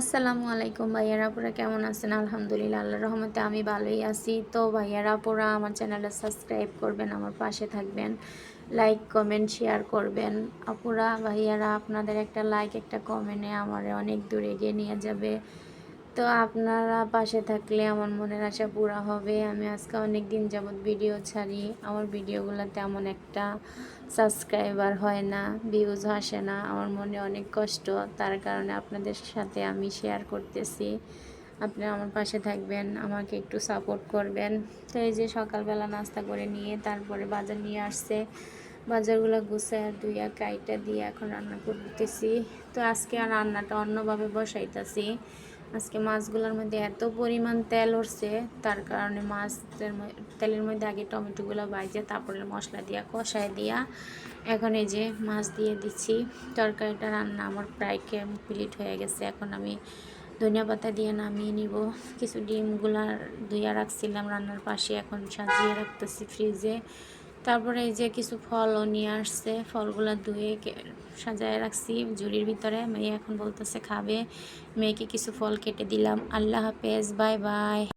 আসসালামু আলাইকুম ভাইয়ারা, আপুরা কেমন আছেন? আলহামদুলিল্লাহ আল্লাহ রহমতে আমি ভালোই আছি। তো ভাইয়ারা, আপুরা আমার চ্যানেলে সাবস্ক্রাইব করবেন, আমার পাশে থাকবেন, লাইক, কমেন্ট, শেয়ার করবেন। আপুরা, ভাইয়ারা, আপনাদের একটা লাইক, একটা কমেন্টে আমার অনেক দূরে এগিয়ে নিয়ে যাবে। তো আপনারা পাশে থাকলে আমার মনের আশা পুরা হবে। আমি আজকে অনেক দিন যাবৎ ভিডিও ছাড়ি। আমার ভিডিওগুলো তেমন একটা সাবস্ক্রাইবার হয় না ভিউজ আসে না। আমার মনে অনেক কষ্ট। তার কারণে আপনাদের সাথে আমি শেয়ার করতেছি। আপনারা আমার পাশে থাকবেন, আমাকে একটু সাপোর্ট করবেন। তো এই যে সকালবেলা নাস্তা করে নিয়ে তারপরে বাজার নিয়ে আসছে। বাজারগুলো গুছায় দুইয়া কাইটা দিয়ে এখন রান্না করতেছি। তো আজকে রান্নাটা অন্যভাবে বসাইতেছি। আজকে মাছগুলোর মধ্যে এত পরিমাণ তেল উঠছে, তার কারণে মাছের তেলের মধ্যে আগে টমেটোগুলো বাইজে তারপরে মশলা দিয়া কষায় দিয়া এখন এই যে মাছ দিয়ে দিচ্ছি। তরকারিটা রান্না আমার প্রায় কমপ্লিট হয়ে গেছে। এখন আমি ধনিয়া পাতা দিয়ে নামিয়ে নিব। কিছু ডিমগুলা ধুইয়া রাখছিলাম রান্নার পাশে, এখন সাজিয়ে রাখতেছি ফ্রিজে তারপরে এই যে কিছু ফলও নিয়ে আসছে, ফলগুলো ধুয়ে সাজায় রাখছি জুড়ির ভিতরে। মেয়ে এখন বলতেছে, খাবে। মেয়েকে কিছু ফল কেটে দিলাম। আল্লাহ হাফেজ, বাই বাই।